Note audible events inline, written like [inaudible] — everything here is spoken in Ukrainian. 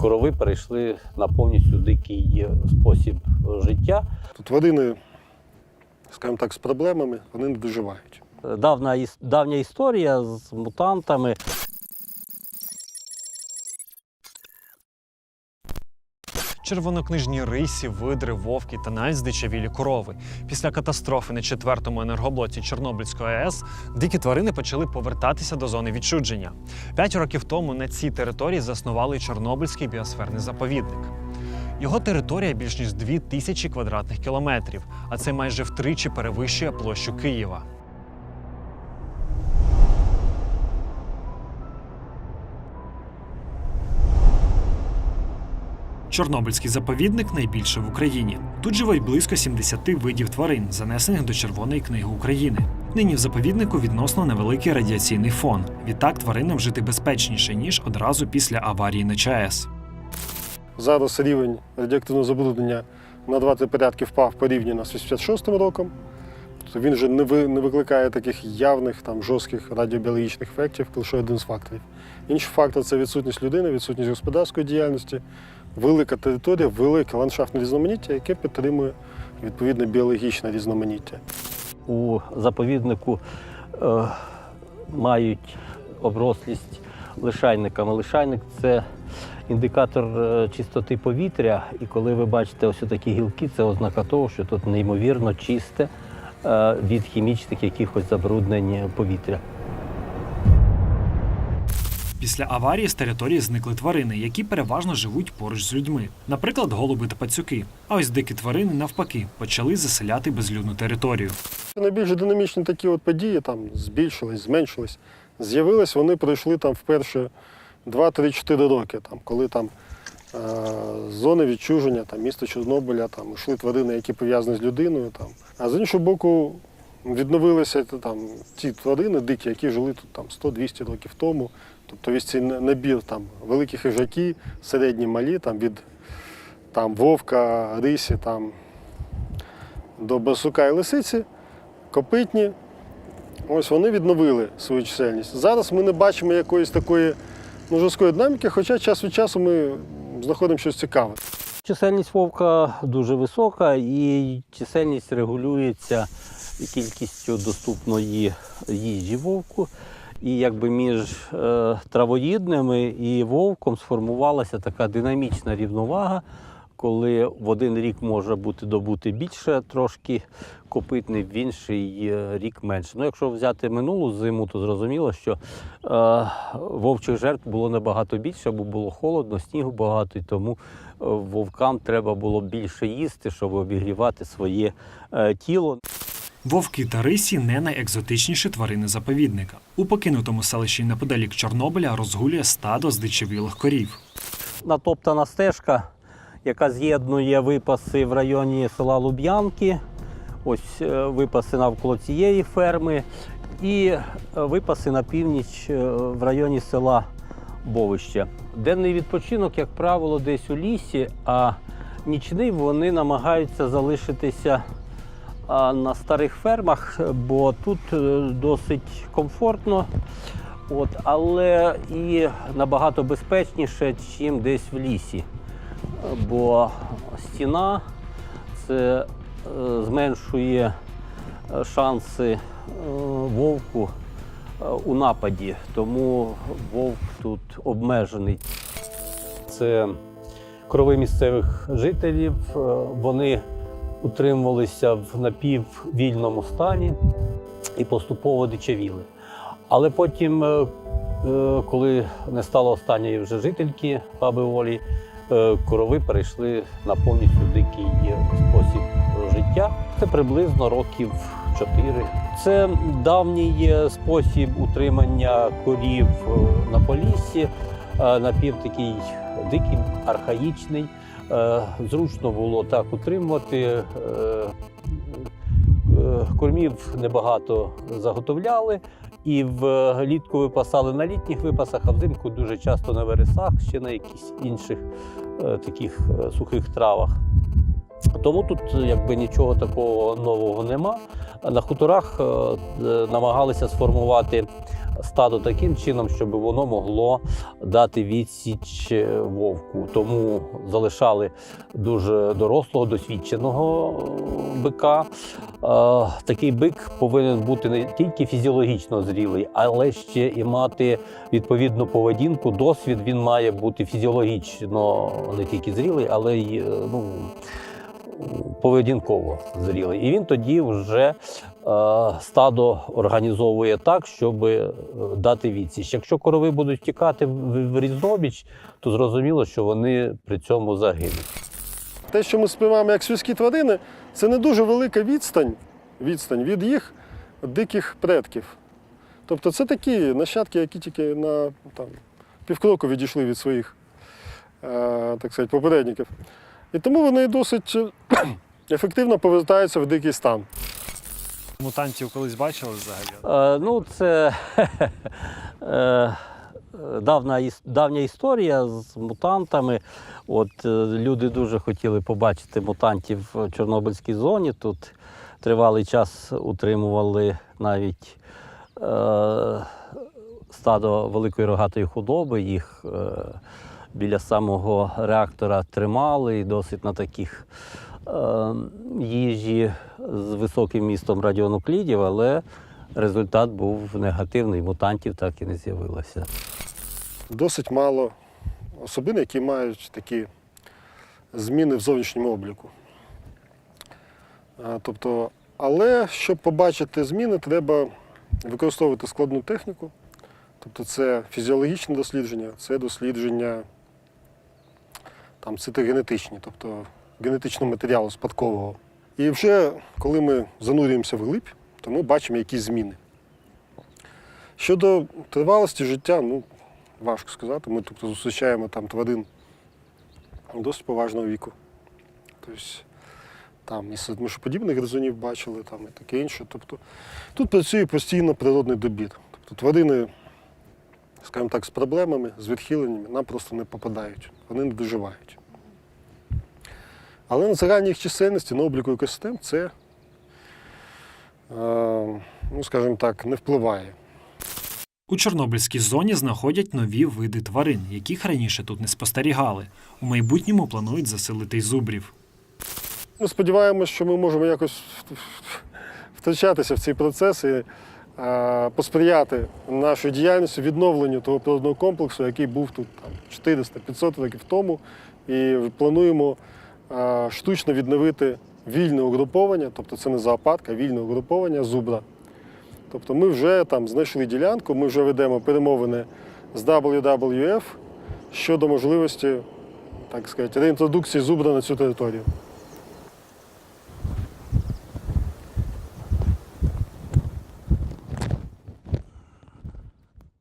Корови перейшли на повністю дикий спосіб життя. Тварини, скажімо так, з проблемами, вони не доживають. Давна, давня історія з мутантами. Червонокнижні рисі, видри, вовки та навіть здичавілі корови. Після катастрофи на четвертому енергоблоці Чорнобильської АЕС дикі тварини почали повертатися до зони відчудження. П'ять років тому на цій території заснували Чорнобильський біосферний заповідник. Його територія більш ніж 2 тисячі квадратних кілометрів, а це майже втричі перевищує площу Києва. Чорнобильський заповідник найбільший в Україні. Тут живуть близько 70 видів тварин, занесених до Червоної книги України. Нині в заповіднику відносно невеликий радіаційний фон. Відтак тваринам жити безпечніше ніж одразу після аварії на ЧАЕС. Зараз рівень радіоактивного забруднення на 20 порядки впав порівняно з 86 роком. Тобто він вже не, ви, не викликає таких явних там, жорстких радіобіологічних ефектів, лише один з факторів. Інший фактор це відсутність людини, відсутність господарської діяльності, велика територія, велике ландшафтне різноманіття, яке підтримує відповідне біологічне різноманіття. У заповіднику е, мають оброслість лишайниками. Лишайник це індикатор е, чистоти повітря. І коли ви бачите ось такі гілки, це ознака того, що тут неймовірно чисте е, від хімічних якихось забруднень повітря. Після аварії з території зникли тварини, які переважно живуть поруч з людьми, наприклад, голуби та пацюки. А ось дикі тварини, навпаки, почали заселяти безлюдну територію. Найбільш динамічні такі от події там збільшились, зменшились. З'явились, вони пройшли там вперше 2-3-4 роки, там, коли там е, зони відчуження, там, міста Чорнобиля, там, йшли тварини, які пов'язані з людиною. Там. А з іншого боку, відновилися там, ті тварини дикі, які жили тут там, 100-200 років тому. Тобто цей набір там, великі хижаки, середні малі, там, від там, вовка, рисі там, до басука і лисиці копитні. Ось вони відновили свою чисельність. Зараз ми не бачимо якоїсь такої ну, жорсткої динаміки, хоча час від часу ми знаходимо щось цікаве. Чисельність вовка дуже висока, і чисельність регулюється кількістю доступної їжі вовку. І якби між е, травоїдними і вовком сформувалася така динамічна рівновага, коли в один рік може бути добути більше трошки копитний, в інший е, рік менше. Ну, якщо взяти минулу зиму, то зрозуміло, що е, вовчих жертв було набагато більше, бо було холодно, снігу багато, і тому е, вовкам треба було більше їсти, щоб обігрівати своє е, тіло. Вовки та рисі не найекзотичніші тварини заповідника. У покинутому селищі неподалік Чорнобиля розгулює стадо здичавілих корів. натоптана стежка, яка з'єднує випаси в районі села Луб'янки. Ось е, випаси навколо цієї ферми, і е, випаси на північ е, в районі села Бовище. Денний відпочинок, як правило, десь у лісі, а нічний вони намагаються залишитися на старих фермах, бо тут е, досить комфортно. От, але і набагато безпечніше, ніж десь в лісі. Бо стіна це е, зменшує е, шанси вовку у нападі, тому вовк тут обмежений. Це крови місцевих жителів. Вони утримувалися в напіввільному стані і поступово дичавіли. Але потім, е, е, коли не стало останньої вже жительки баби Олі, е, корови перейшли на повністю дикий спосіб життя. Це приблизно років 4. Це давній спосіб утримання корів на поліссі, е, напів такий дикий, архаїчний. Е, Зручно було так утримувати. Е, е, Кормів небагато заготовляли, і влітку випасали на літніх випасах, а взимку дуже часто на вересах, ще на якихось інших таких сухих травах. Тому тут якби нічого такого нового нема. На хуторах е, е, намагалися сформувати стадо таким чином, щоб воно могло дати відсіч е, вовку. Тому залишали дуже дорослого, досвідченого е, бика. Е, Такий бик повинен бути не тільки фізіологічно зрілий, але ще і мати відповідну поведінку. Досвід він має бути фізіологічно не тільки зрілий, але й е, ну, поведінково зрілий. І він тоді вже е, стадо організовує так, щоб е, дати відсіч. Якщо корови будуть тікати в, різнобіч, то зрозуміло, що вони при цьому загинуть. Те, що ми сприймаємо як свійські тварини, це не дуже велика відстань, відстань від їх диких предків. Тобто це такі нащадки, які тільки на півкроку відійшли від своїх е, так сказати, попередників. І тому вони досить е, [clears throat] ефективно повертаються в дикий стан. Мутантів колись бачили взагалі? Е, ну, це [laughs] е, давня, давня історія з мутантами. От, е, люди дуже хотіли побачити мутантів в Чорнобильській зоні. Тут тривалий час утримували навіть е, стадо великої рогатої худоби. Їх е, біля самого реактора тримали і досить на таких е, їжі з високим містом радіонуклідів, але результат був негативний, мутантів так і не з'явилося. Досить мало особин, які мають такі зміни в зовнішньому обліку. Тобто, але щоб побачити зміни, треба використовувати складну техніку. Тобто це фізіологічне дослідження, це дослідження там, цитогенетичні, тобто генетичного матеріалу спадкового. І вже коли ми занурюємося в глиб, то ми бачимо якісь зміни. Щодо тривалості життя, ну, важко сказати. Ми тобто, зустрічаємо там тварин досить поважного віку. Тобто, там і мишоподібних гризунів бачили, там, і таке інше. Тобто, тут працює постійно природний добір. Тобто тварини, скажімо так, з проблемами, з відхиленнями нам просто не попадають, вони не доживають. Але на загальній їх чисельності на обліку екосистем це, е, ну, скажімо так, не впливає. У Чорнобильській зоні знаходять нові види тварин, яких раніше тут не спостерігали. У майбутньому планують заселити й зубрів. Ми сподіваємося, що ми можемо якось втручатися в цей процес і е, посприяти нашій діяльності відновленню того природного комплексу, який був тут 400-500 років тому. І плануємо е, штучно відновити вільне угруповання, тобто це не зоопарк, а вільне угруповання зубра. Тобто ми вже там знайшли ділянку, ми вже ведемо перемовини з WWF щодо можливості, так сказати, реінтродукції зубра на цю територію.